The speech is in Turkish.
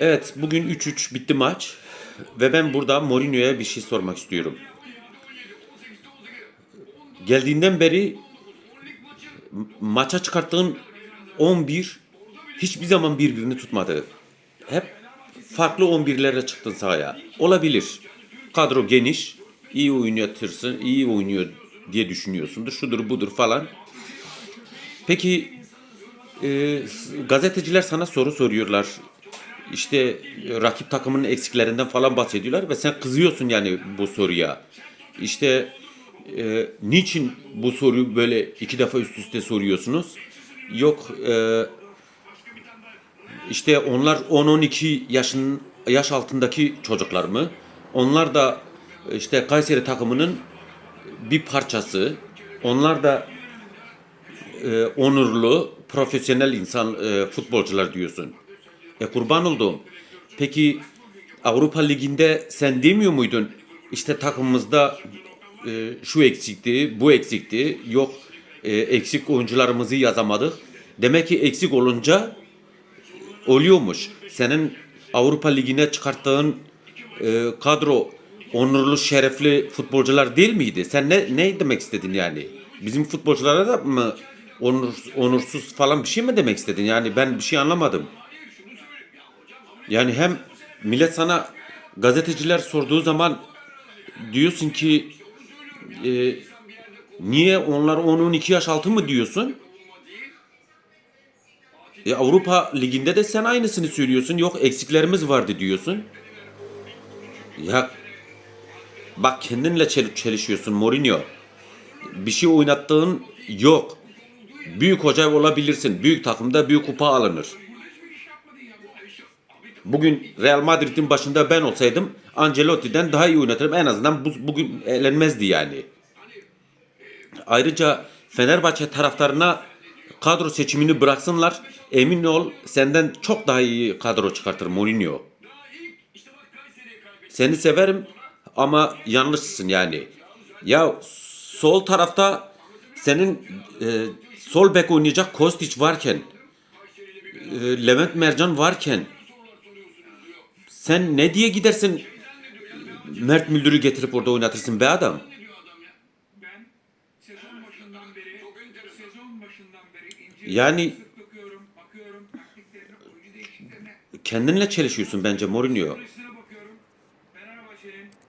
Evet, bugün 3-3 bitti maç. Ve ben burada Mourinho'ya bir şey sormak istiyorum. Geldiğinden beri maça çıkarttığın 11 hiçbir zaman birbirini tutmadı. Hep farklı 11'lerle çıktın sahaya. Olabilir. Kadro geniş, iyi oynatırsın, iyi oynuyor diye düşünüyorsundur. Şudur budur falan. Peki e, gazeteciler sana soru soruyorlar. İşte e, rakip takımın eksiklerinden falan bahsediyorlar ve sen kızıyorsun yani bu soruya. İşte e, niçin bu soruyu böyle iki defa üst üste soruyorsunuz? Yok e, işte onlar 10-12 yaşın yaş altındaki çocuklar mı? Onlar da işte Kayseri takımının bir parçası. Onlar da e, onurlu, profesyonel insan e, futbolcular diyorsun. E kurban olduğum. Peki Avrupa Ligi'nde sen demiyor muydun? İşte takımımızda e, şu eksikti, bu eksikti. Yok e, eksik oyuncularımızı yazamadık. Demek ki eksik olunca oluyormuş. Senin Avrupa Ligi'ne çıkarttığın e, kadro onurlu, şerefli futbolcular değil miydi? Sen ne ne demek istedin yani? Bizim futbolculara da mı onur, onursuz falan bir şey mi demek istedin? Yani ben bir şey anlamadım. Yani hem millet sana gazeteciler sorduğu zaman diyorsun ki e, niye onlar 10-12 yaş altı mı diyorsun? E, Avrupa Ligi'nde de sen aynısını söylüyorsun. Yok eksiklerimiz vardı diyorsun. Ya bak kendinle çel- çelişiyorsun Mourinho. Bir şey oynattığın yok. Büyük hoca olabilirsin. Büyük takımda büyük kupa alınır. Bugün Real Madrid'in başında ben olsaydım Ancelotti'den daha iyi oynatırım. En azından bu, bugün elenmezdi yani. Ayrıca Fenerbahçe taraftarına kadro seçimini bıraksınlar. Emin ol senden çok daha iyi kadro çıkartır Mourinho. Seni severim ama yanlışsın yani. Ya sol tarafta senin e, sol bek oynayacak Kostić varken e, Levent Mercan varken sen ne diye gidersin Mert Müldür'ü getirip orada oynatırsın be adam? Yani kendinle çelişiyorsun bence Mourinho.